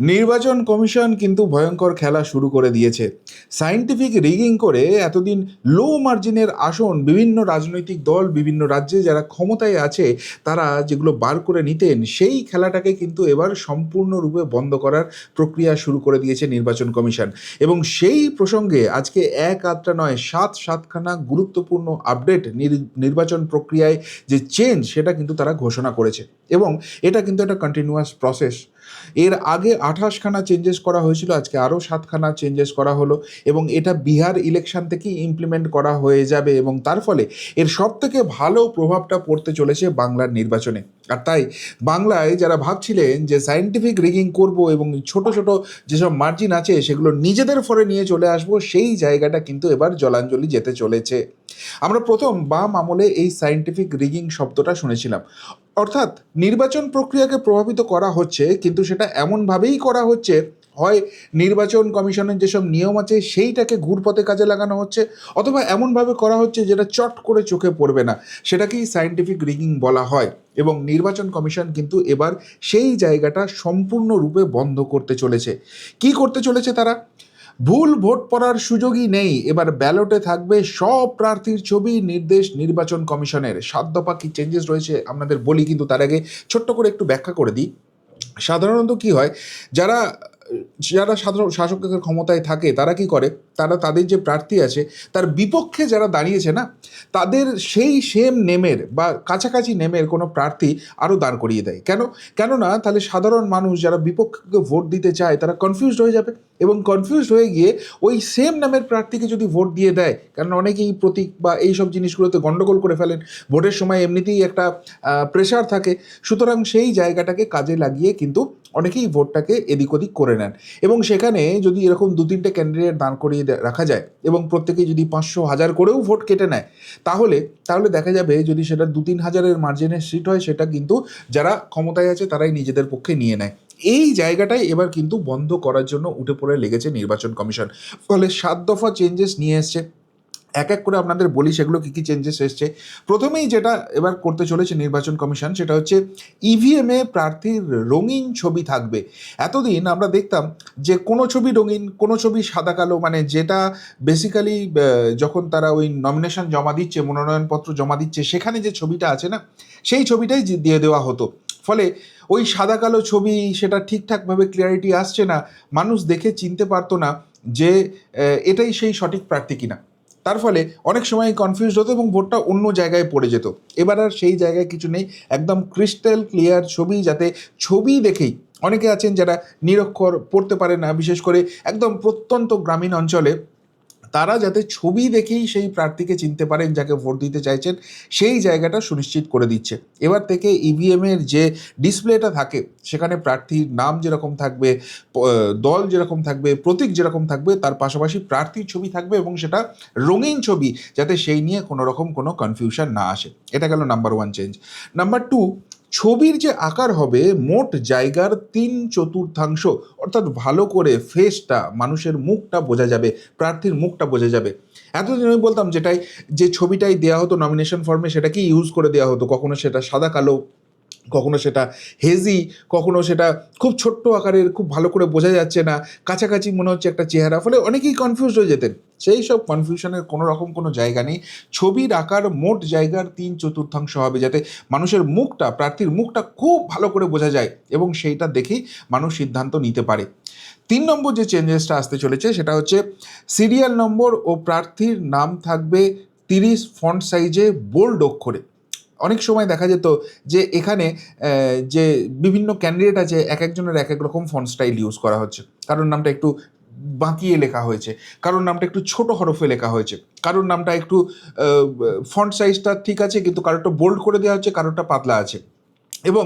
নির্বাচন কমিশন কিন্তু ভয়ঙ্কর খেলা শুরু করে দিয়েছে। সায়েন্টিফিক রিগিং করে এতদিন লো মার্জিনের আসন বিভিন্ন রাজনৈতিক দল, বিভিন্ন রাজ্যে যারা ক্ষমতায় আছে, তারা যেগুলো বার করে নিতেন, সেই খেলাটাকে কিন্তু এবার সম্পূর্ণরূপে বন্ধ করার প্রক্রিয়া শুরু করে দিয়েছে নির্বাচন কমিশন। এবং সেই প্রসঙ্গে আজকে এক আধটা নয়, সাত সাতখানা গুরুত্বপূর্ণ আপডেট নির- নির্বাচন প্রক্রিয়ায় যে চেঞ্জ সেটা কিন্তু তারা ঘোষণা করেছে। এবং এটা কিন্তু একটা কন্টিনিউয়াস প্রসেস এর আগে আঠাশখানা চেঞ্জেস করা হয়েছিল, আজকে আরও সাতখানা চেঞ্জেস করা হলো এবং এটা বিহার ইলেকশন থেকেই ইমপ্লিমেন্ট করা হয়ে যাবে এবং তার ফলে এর সব থেকে ভালো প্রভাবটা পড়তে চলেছে বাংলার নির্বাচনে। আর তাই বাংলায় যারা ভাবছিলেন যে সায়েন্টিফিক রিগিং করব এবং ছোট ছোট যেসব মার্জিন আছে সেগুলো নিজেদের ফরে নিয়ে চলে আসব, সেই জায়গাটা কিন্তু এবার জলাঞ্জলি যেতে চলেছে। আমরা প্রথম বাম আমলে এই সায়েন্টিফিক রিগিং শব্দটা শুনেছিলাম। অর্থাৎ নির্বাচন প্রক্রিয়াকে প্রভাবিত করা হচ্ছে, কিন্তু সেটা এমনভাবেই করা হচ্ছে, হয় নির্বাচন কমিশনের যেসব নিয়ম আছে সেইটাকে ঘুরপথে কাজে লাগানো হচ্ছে, অথবা এমনভাবে করা হচ্ছে যেটা চট করে চোখে পড়বে না, সেটাকেই সায়েন্টিফিক রিগিং বলা হয়। এবং নির্বাচন কমিশন কিন্তু এবার সেই জায়গাটা সম্পূর্ণরূপে বন্ধ করতে চলেছে। কি করতে চলেছে তারা? ভুল ভোট পড়ার সুযোগই নেই। এবার ব্যালটে থাকবে সব প্রার্থীর ছবি, নির্দেশ, নির্বাচন কমিশনের। সাত দফা কি চেঞ্জেস রয়েছে আপনাদের বলি কিন্তু তার আগে ছোট্ট করে একটু ব্যাখ্যা করে দিই। সাধারণত কি হয়, যারা যারা সাধারণ শাসকের ক্ষমতায় থাকে, তারা কি করে? তারা তাদের যে প্রার্থী আছে, তার বিপক্ষে যারা দাঁড়িয়েছে না, তাদের সেই সেম নেমের বা কাছাকাছি নেমের কোনো প্রার্থী আরও দাঁড় করিয়ে দেয়। কেন? কেননা তাহলে সাধারণ মানুষ যারা বিপক্ষকে ভোট দিতে চায়, তারা কনফিউজড হয়ে যাবে এবং কনফিউজড হয়ে গিয়ে ওই সেম নামের প্রার্থীকে যদি ভোট দিয়ে দেয়, কারণ অনেকেই প্রতীক বা এই সব জিনিসগুলোতে গণ্ডগোল করে ফেলেন, ভোটের সময় এমনিতেই একটা প্রেশার থাকে, সুতরাং সেই জায়গাটাকে কাজে লাগিয়ে কিন্তু অনেকেই ভোটটাকে এদিক ওদিক করে নেন। এবং সেখানে যদি এরকম দু তিনটে ক্যান্ডিডেট দাঁড় করিয়ে রাখা যায় এবং প্রত্যেকেই যদি পাঁচশো হাজার করেও ভোট কেটে নেয়, তাহলে তাহলে দেখা যাবে যদি সেটা দু তিন হাজারের মার্জিনের সিট হয়, সেটা কিন্তু যারা ক্ষমতায় আছে তারাই নিজেদের পক্ষে নিয়ে নেয়। এই জায়গাটাই এবার কিন্তু বন্ধ করার জন্য উঠে পড়ে লেগেছে নির্বাচন কমিশন। ফলে সাত দফা চেঞ্জেস নিয়ে এসছে। এক এক করে আপনাদের বলি সেগুলো কী কী চেঞ্জেস এসছে। প্রথমেই যেটা এবার করতে চলেছে নির্বাচন কমিশন সেটা হচ্ছে ইভিএমে প্রার্থীর রঙিন ছবি থাকবে। এতদিন আমরা দেখতাম যে কোনো ছবি রঙিন, কোনো ছবি সাদা কালো মানে যেটা বেসিক্যালি যখন তারা ওই নমিনেশন জমা দিচ্ছে, মনোনয়নপত্র জমা দিচ্ছে, সেখানে যে ছবিটা আছে না, সেই ছবিটাই দিয়ে দেওয়া হতো। ফলে ওই সাদা কালো ছবি সেটা ঠিকঠাকভাবে ক্লিয়ারিটি আসছে না, মানুষ দেখে চিনতে পারতো না যে এটাই সেই সঠিক প্রার্থী কিনা। তার ফলে অনেক সময় কনফিউজ হতো এবং ভোটটা অন্য জায়গায় পড়ে যেত। এবার আর সেই জায়গায় কিছু নেই, একদম ক্রিস্টাল ক্লিয়ার ছবি যাতে ছবি দেখেই অনেকে আছেন যারা নিরক্ষর, পড়তে পারে না, বিশেষ করে একদম প্রত্যন্ত গ্রামীণ অঞ্চলে তারা যাতে ছবি দেখেই সেই প্রার্থীকে চিনতে পারেন, যাকে ভোট দিতে চাইছেন, সেই জায়গাটা সুনিশ্চিত করে দিচ্ছে। এবার থেকে ইভিএম এর যে ডিসপ্লেটা থাকে, সেখানে প্রার্থীর নাম যেরকম থাকবে দল যেরকম থাকবে, প্রতীক যেরকম থাকবে, তার পাশাপাশি প্রার্থীর ছবি থাকবে এবং সেটা রঙিন ছবি, যাতে সেই নিয়ে কোনো রকম কোনো কনফিউশন না আসে। এটা গেল number one change number two ছবির যে আকার হবে, মোট জায়গার তিন চতুর্থাংশ, অর্থাৎ ভালো করে ফেসটা মানুষের মুখটা বোঝা যাবে, প্রার্থীর মুখটা বোঝা যাবে। এতদিন আমি বলতাম যেটাই, যে ছবিটাই দেওয়া হতো নমিনেশন ফর্মে সেটাকেই ইউজ করে দেওয়া হতো, কখনো সেটা সাদা, কালো কখনো সেটা হেজি কখনো সেটা খুব ছোট্ট আকারের, খুব ভালো করে বোঝা যাচ্ছে না। কাছাকাছি মনে হচ্ছে একটা চেহারা, ফলে অনেকেই কনফিউজ হয়ে যেতেন। সেই সব কনফিউশনের কোনো রকম কোনো জায়গা নেই। ছবির আকার মোট জায়গার তিন চতুর্থাংশ হবে, যাতে মানুষের মুখটা, প্রার্থীর মুখটা খুব ভালো করে বোঝা যায় এবং সেইটা দেখেই মানুষ সিদ্ধান্ত নিতে পারে। তিন নম্বর যে চেঞ্জেসটা আসতে চলেছে, সেটা হচ্ছে সিরিয়াল নম্বর ও প্রার্থীর নাম থাকবে তিরিশ ফন্ট সাইজে বোল্ড অক্ষরে। অনেক সময় দেখা যেত যে এখানে যে বিভিন্ন ক্যান্ডিডেট আছে, এক একজনের এক এক রকম ফন্ট স্টাইল ইউজ করা হচ্ছে। কারোর নামটা একটু বাঁকিয়ে লেখা হয়েছে, কারোর নামটা একটু ছোট হরফে লেখা হয়েছে, কারোর নামটা একটু ফন্ট সাইজটা ঠিক আছে, কিন্তু কারোরটা বোল্ড করে দেওয়া হচ্ছে, কারোরটা পাতলা আছে। এবং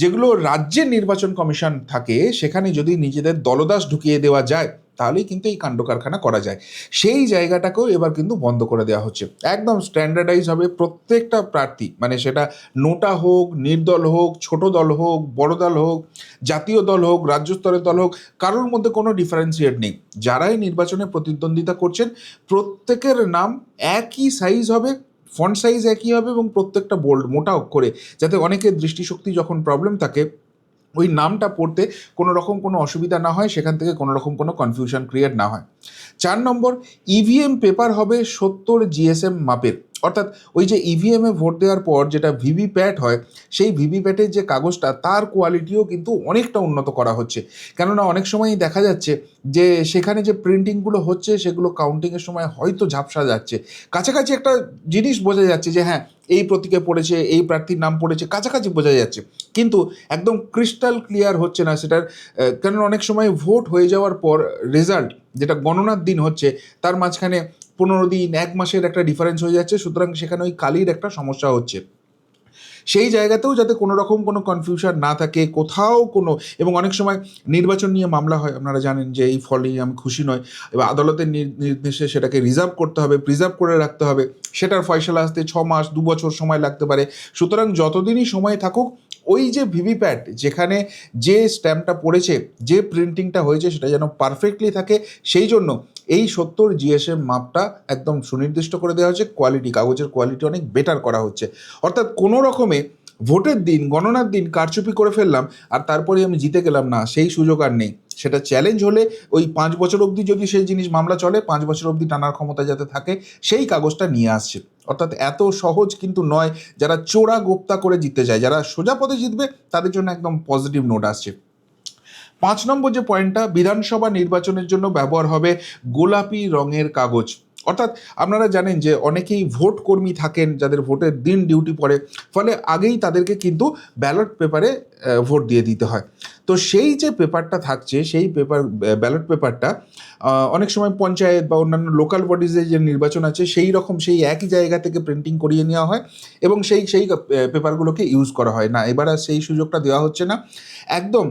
যেগুলো রাজ্যের নির্বাচন কমিশন থাকে, সেখানে যদি নিজেদের দলদাস ঢুকিয়ে দেওয়া যায় তাহলেই কিন্তু এই কাণ্ড কারখানা করা যায়। সেই জায়গাটাকেও এবার কিন্তু বন্ধ করে দেওয়া হচ্ছে। একদম স্ট্যান্ডার্ডাইজ হবে প্রত্যেকটা প্রার্থী। মানে সেটা নোটা হোক, নির্দল হোক, ছোট দল হোক, বড় দল হোক, জাতীয় দল হোক, রাজ্য স্তরের দল হোক, কারোর মধ্যে কোনো ডিফারেন্সিয়েট নেই। যারাই নির্বাচনে প্রতিদ্বন্দ্বিতা করছেন, প্রত্যেকের নাম একই সাইজ হবে ফন্ট সাইজ একই হবে এবং প্রত্যেকটা বোল্ড মোটা অক্ষরে যাতে অনেকের দৃষ্টিশক্তি যখন প্রবলেম থাকে ওই নামটা পড়তে কোনো রকম কোনো অসুবিধা না হয়, সেখান থেকে কোনো রকম কোনো কনফিউশন ক্রিয়েট না হয়। চার নম্বর ইভিএম পেপার হবে সত্তর জিএসএম মাপের। অর্থাৎ ওই যে ইভিএমে ভোট দেওয়ার পর যেটা ভিভিপ্যাট হয়, সেই ভিভিপ্যাটের যে কাগজটা, তার কোয়ালিটিও কিন্তু অনেকটা উন্নত করা হচ্ছে। কেননা অনেক সময়ই দেখা যাচ্ছে যে সেখানে যে প্রিন্টিংগুলো হচ্ছে, সেগুলো কাউন্টিংয়ের সময় হয়তো ঝাপসা যাচ্ছে। কাছাকাছি একটা জিনিস বোঝা যাচ্ছে যে হ্যাঁ এই প্রতীকে পড়েছে, এই প্রার্থীর নাম পড়েছে, কাছাকাছি বোঝা যাচ্ছে। কিন্তু একদম ক্রিস্টাল ক্লিয়ার হচ্ছে না সেটার কারণ অনেক সময় ভোট হয়ে যাওয়ার পর রেজাল্ট যেটা গণনার দিন হচ্ছে, তার মাঝখানে পনেরো দিন, এক মাসের একটা ডিফারেন্স হয়ে যাচ্ছে, সুতরাং সেখানে ওই কালির একটা সমস্যা হচ্ছে। সেই জায়গাতেও যাতে কোনো রকম কোনো কনফিউশন না থাকে, কোথাও কোনো, এবং অনেক সময় নির্বাচন নিয়ে মামলা হয়, আপনারা জানেন যে এই ফলেই আমি খুশি নয়, এবার আদালতের নির- নির্দেশে সেটাকে রিজার্ভ করতে হবে প্রিজার্ভ করে রাখতে হবে, সেটার ফয়সলা আসতে ছ মাস, দু বছর সময় লাগতে পারে, সুতরাং যতদিনই সময় থাকুক ওই যে ভিভিপ্যাট, যেখানে যে স্ট্যাম্পটা পড়েছে, যে প্রিন্টিংটা হয়েছে সেটা যেন পারফেক্টলি থাকে, সেই জন্য এই সত্তর জিএসএম মাপটা একদম সুনির্দিষ্ট করে দেওয়া হচ্ছে কোয়ালিটি কাগজের কোয়ালিটি অনেক বেটার করা হচ্ছে। অর্থাৎ কোনো রকমে ভোটের দিন, গণনার দিন কারচুপি করে ফেললাম আর তারপরে আমি জিতে গেলাম। না, সেই সুযোগ আর নেই। সেটা চ্যালেঞ্জ হলে ওই পাঁচ বছর অবধি যদি সেই জিনিস মামলা চলে, পাঁচ বছর অবধি টানার ক্ষমতা যাতে থাকে, সেই কাগজটা নিয়ে আসছে। অর্থাৎ এত সহজ কিন্তু নয়, যারা চোরা গোপ্তা করে জিততে চায় যারা সোজা পথে জিতবে, তাদের জন্য একদম পজিটিভ নোট আসছে। পাঁচ নম্বর যে পয়েন্টটা বিধানসভা নির্বাচনের জন্য ব্যবহার হবে গোলাপি রঙের কাগজ। অর্থাৎ আপনারা জানেন যে অনেকেই ভোট কর্মী থাকেন যাদের ভোটের দিন ডিউটি পড়ে। ফলে আগেই তাদেরকে কিন্তু ব্যালট পেপারে ভোট দিয়ে দিতে হয়। তো সেই যে পেপারটা থাকছে, সেই পেপার ব্যালট পেপারটা অনেক সময় পঞ্চায়েত বা অন্যান্য লোকাল বডিজে যে নির্বাচন আছে, সেই রকম সেই একই জায়গা থেকে প্রিন্টিং করিয়ে নেওয়া হয় এবং সেই সেই পেপারগুলোকে ইউজ করা হয়। না, এবার আর সেই সুযোগটা দেওয়া হচ্ছে না। একদম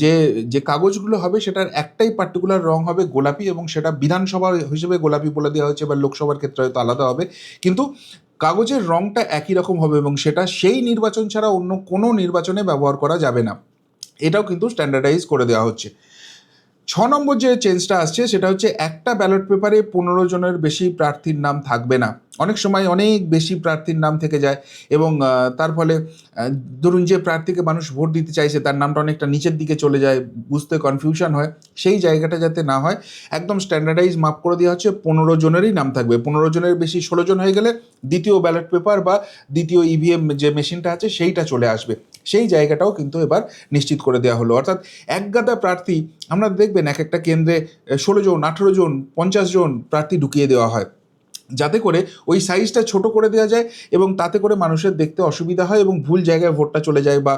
যে যে কাগজগুলো হবে, সেটার একটাই পার্টিকুলার রং হবে গোলাপি এবং সেটা বিধানসভা হিসেবে গোলাপি বলে দেওয়া হয়েছে বা লোকসভার ক্ষেত্রে হয়তো আলাদা হবে। কিন্তু কাগজের রঙটা একই রকম হবে এবং সেটা সেই নির্বাচন ছাড়া অন্য কোনো নির্বাচনে ব্যবহার করা যাবে না। এটাও কিন্তু স্ট্যান্ডার্ডাইজ করে দেওয়া হচ্ছে। ছ নম্বর যে চেঞ্জটা আসছে সেটা হচ্ছে একটা ব্যালট পেপারে পনেরো জনের বেশি প্রার্থীর নাম থাকবে না। অনেক সময় অনেক বেশি প্রার্থীর নাম থেকে যায় এবং তার ফলে ধরুন যে প্রার্থীকে মানুষ ভোট দিতে চাইছে, তার নামটা অনেকটা নিচের দিকে চলে যায়, বুঝতে কনফিউশন হয়। সেই জায়গাটা যাতে না হয়, একদম স্ট্যান্ডার্ডাইজ মাপ করে দেওয়া হচ্ছে, পনেরো জনেরই নাম থাকবে। পনেরো জনের বেশি ষোলো জন হয়ে গেলে দ্বিতীয় ব্যালট পেপার বা দ্বিতীয় ইভিএম যে মেশিনটা আছে, সেইটা চলে আসবে। সেই জায়গাটাও কিন্তু এবার নিশ্চিত করে দেওয়া হলো। অর্থাৎ একগাদা প্রার্থী, আমরা দেখবেন এক একটা কেন্দ্রে ষোলো জন, আঠেরো জন, পঞ্চাশ জন প্রার্থী ঢুকিয়ে দেওয়া হয়। যাতে করে ওই সাইজটা ছোট করে দেওয়া যায় এবং তাতে করে মানুষের দেখতে অসুবিধা হয় এবং ভুল জায়গায় ভোটটা চলে যায় বা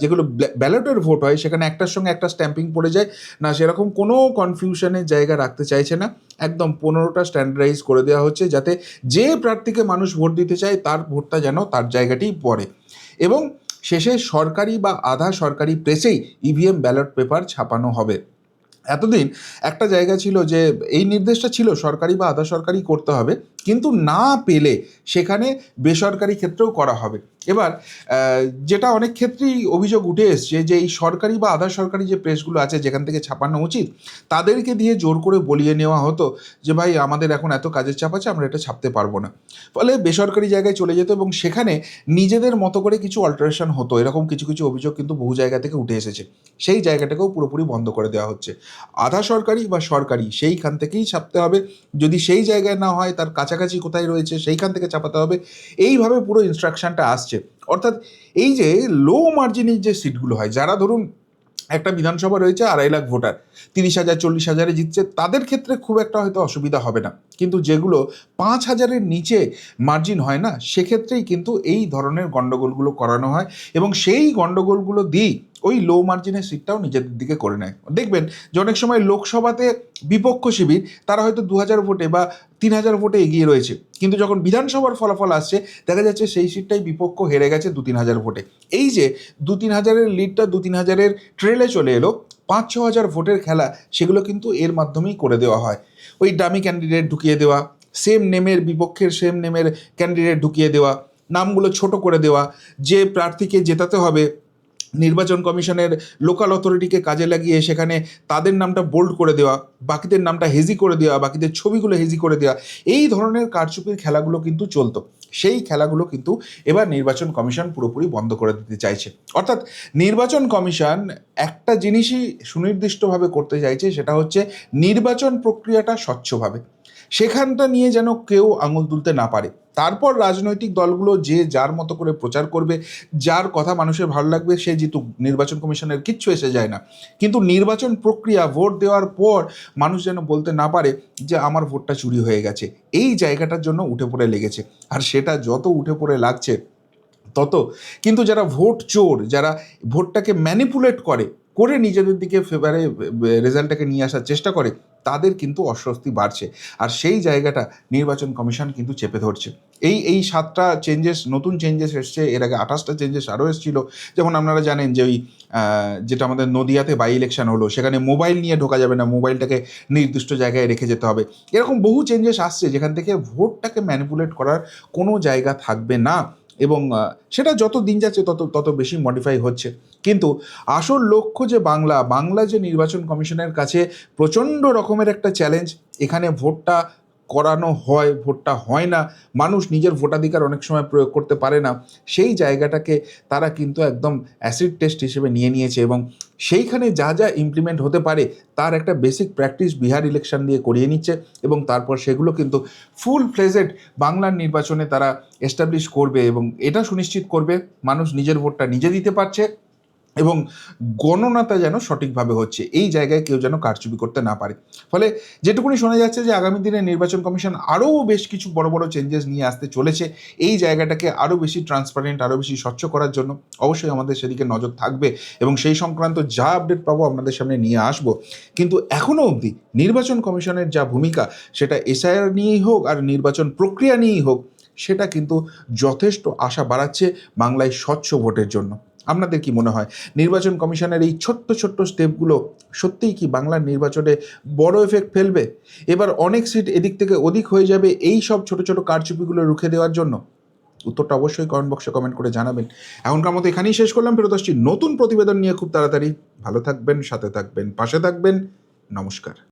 যেগুলো ব্যালটের ভোট হয় সেখানে একটার সঙ্গে একটা স্ট্যাম্পিং পড়ে যায়। না, সেরকম কোনো কনফিউশনের জায়গা রাখতে চাইছে না। একদম পনেরোটা স্ট্যান্ডার্ডাইজ করে দেওয়া হচ্ছে যাতে যে প্রার্থীকে মানুষ ভোট দিতে চায় তার ভোটটা যেন তার জায়গাতেই পড়ে। এবং শেষে সরকারি বা আধা সরকারি প্রেসেই ইভিএম ব্যালট পেপার ছাপানো হবে। এতদিন একটা জায়গা ছিল যে এই নির্দেশটা ছিল সরকারি বা আধা সরকারি করতে হবে। কিন্তু না পেলে সেখানে বেসরকারি ক্ষেত্রেও করা হবে। এবার যেটা অনেক ক্ষেত্রেই অভিযোগ উঠে এসছে যে এই সরকারি বা আধা সরকারি যে প্রেসগুলো আছে যেখান থেকে ছাপানো উচিত, তাদেরকে দিয়ে জোর করে বলিয়ে নেওয়া হতো যে ভাই, আমাদের এখন এত কাজের চাপ আছে, আমরা এটা ছাপতে পারব না। ফলে বেসরকারি জায়গায় চলে যেত এবং সেখানে নিজেদের মতো করে কিছু অল্টারেশন হতো। এরকম কিছু কিছু অভিযোগ কিন্তু বহু জায়গা থেকে উঠে এসেছে। সেই জায়গাটাকেও পুরোপুরি বন্ধ করে দেওয়া হচ্ছে। আধা সরকারি বা সরকারি সেইখান থেকেই ছাপতে হবে। যদি সেই জায়গায় না হয়, তার কাছাকাছি কোথায় রয়েছে, সেইখান থেকে চাপাতে হবে। এইভাবে পুরো ইনস্ট্রাকশনটা আসছে। অর্থাৎ এই যে লো মার্জিনের যে সিটগুলো হয়, যারা ধরুন একটা বিধানসভা রয়েছে, আড়াই লাখ ভোটার, তিরিশ হাজার, চল্লিশ হাজারে জিতছে, তাদের ক্ষেত্রে খুব একটা হয়তো অসুবিধা হবে না। কিন্তু যেগুলো পাঁচ হাজারের নিচে মার্জিন হয় না, সেক্ষেত্রেই কিন্তু এই ধরনের গণ্ডগোলগুলো করানো হয় এবং সেই গণ্ডগোলগুলো দিয়েই ওই লো মার্জিনের সিটটাও নিজেদের দিকে করে নেয়। দেখবেন যে অনেক সময় লোকসভাতে বিপক্ষ শিবির, তারা হয়তো দু হাজার ভোটে বা তিন হাজার ভোটে এগিয়ে রয়েছে। কিন্তু যখন বিধানসভার ফলাফল আসছে, দেখা যাচ্ছে সেই সিটটাই বিপক্ষ হেরে গেছে দু তিন হাজার ভোটে এই যে দু তিন হাজারের লিডটা দু তিন হাজারের ট্রেলে চলে এলো পাঁচ ছ হাজার ভোটের খেলা, সেগুলো কিন্তু এর মাধ্যমেই করে দেওয়া হয়। ওই ডামি ক্যান্ডিডেট ঢুকিয়ে দেওয়া সেম নেমের বিপক্ষের সেম নেমের ক্যান্ডিডেট ঢুকিয়ে দেওয়া, নামগুলো ছোট করে দেওয়া, যে প্রার্থীকে জেতাতে হবে নির্বাচন কমিশনের লোকাল অথরিটিকে কাজে লাগিয়ে সেখানে তাদের নামটা বোল্ড করে দেওয়া, বাকিদের নামটা হেজি করে দেওয়া, বাকিদের ছবিগুলো হেজি করে দেওয়া, এই ধরনের কারচুপির খেলাগুলো কিন্তু চলতো। সেই খেলাগুলো কিন্তু এবার নির্বাচন কমিশন পুরোপুরি বন্ধ করে দিতে চাইছে। অর্থাৎ নির্বাচন কমিশন একটা জিনিসই সুনির্দিষ্টভাবে করতে চাইছে, সেটা হচ্ছে নির্বাচন প্রক্রিয়াটা স্বচ্ছভাবে। সেখানটা নিয়ে যেন কেউ আঙুল তুলতে না পারে। তারপর রাজনৈতিক দলগুলো যে যার মতো করে প্রচার করবে, যার কথা মানুষের ভালো লাগবে, সে জিতুক। নির্বাচন কমিশনের কিচ্ছু এসে যায় না। কিন্তু নির্বাচন প্রক্রিয়া, ভোট দেওয়ার পর মানুষ যেন বলতে না পারে যে, আমার ভোটটা চুরি হয়ে গেছে। এই জায়গাটার জন্য উঠে পড়ে লেগেছে। আর সেটা যত উঠে পড়ে লাগছে, তত। কিন্তু যারা ভোট চোর, যারা ভোটটাকে ম্যানিপুলেট করে করে নিজেদের দিকে ফেভারে রেজাল্টটাকে নিয়ে আসার চেষ্টা করে তাদের কিন্তু অস্বস্তি বাড়ছে। আর সেই জায়গাটা নির্বাচন কমিশন কিন্তু চেপে ধরছে। এই এই সাতটা চেঞ্জেস নতুন চেঞ্জেস এসছে। এর আগে আঠাশটা চেঞ্জেস আরও এসেছিল। যেমন আপনারা জানেন যে ওই যেটা আমাদের নদিয়াতে বাই ইলেকশন হলো, সেখানে মোবাইল নিয়ে ঢোকা যাবে না। মোবাইলটাকে নির্দিষ্ট জায়গায় রেখে যেতে হবে। এরকম বহু চেঞ্জেস আসছে। যেখান থেকে ভোটটাকে ম্যানিপুলেট করার কোনো জায়গা থাকবে না। এবং সেটা যত দিন যাচ্ছে, তত তত বেশি মডিফাই হচ্ছে। কিন্তু আসল লক্ষ্য যে বাংলা বাংলা যে নির্বাচন কমিশনের কাছে প্রচণ্ড রকমের একটা চ্যালেঞ্জ এখানে ভোটটা করানো হয়, ভোটটা হয় না, মানুষ নিজের ভোটাধিকার অনেক সময় প্রয়োগ করতে পারে না, সেই জায়গাটাকে তারা কিন্তু একদম অ্যাসিড টেস্ট হিসেবে নিয়ে নিয়েছে এবং সেইখানে যা যা ইমপ্লিমেন্ট হতে পারে তার একটা বেসিক প্র্যাকটিস বিহার ইলেকশন দিয়ে করিয়ে নিচ্ছে এবং তারপর সেগুলো কিন্তু ফুল ফ্লেজেড বাংলার নির্বাচনে তারা এস্টাবলিশ করবে এবং এটা সুনিশ্চিত করবে, মানুষ নিজের ভোটটা নিজে দিতে পারছে। এবং গণনাটা যেন সঠিকভাবে হচ্ছে। এই জায়গায় কেউ যেন কারচুপি করতে না পারে। ফলে যেটুকুনি শোনা যাচ্ছে যে, আগামী দিনে নির্বাচন কমিশন আরও বেশ কিছু বড় বড় চেঞ্জেস নিয়ে আসতে চলেছে। এই জায়গাটাকে আরও বেশি ট্রান্সপারেন্ট আরও বেশি স্বচ্ছ করার জন্য অবশ্যই আমাদের সেদিকে নজর থাকবে এবং সেই সংক্রান্ত যা আপডেট পাবো আপনাদের সামনে নিয়ে আসব। কিন্তু এখনও অবধি নির্বাচন কমিশনের যা ভূমিকা, সেটা এসআইআর নিয়েই হোক আর নির্বাচন প্রক্রিয়া নিয়েই হোক, সেটা কিন্তু যথেষ্ট আশা বাড়াচ্ছে বাংলায় স্বচ্ছ ভোটের জন্য। আপনাদের কি মনে হয়? নির্বাচন কমিশনের এই ছোট্ট ছোট্ট স্টেপগুলো সত্যিই কি বাংলার নির্বাচনে বড় এফেক্ট ফেলবে? এবার অনেক সিট এদিক থেকে ওদিক হয়ে যাবে এই সব ছোট ছোট কারচুপিগুলো রুখে দেওয়ার জন্য। উত্তরটা অবশ্যই কমেন্ট বক্সে কমেন্ট করে জানাবেন। এখনকার মতো এখানেই শেষ করলাম, ফেরত আসছি নতুন প্রতিবেদন নিয়ে খুব তাড়াতাড়ি। ভালো থাকবেন, সাথে থাকবেন, পাশে থাকবেন। নমস্কার।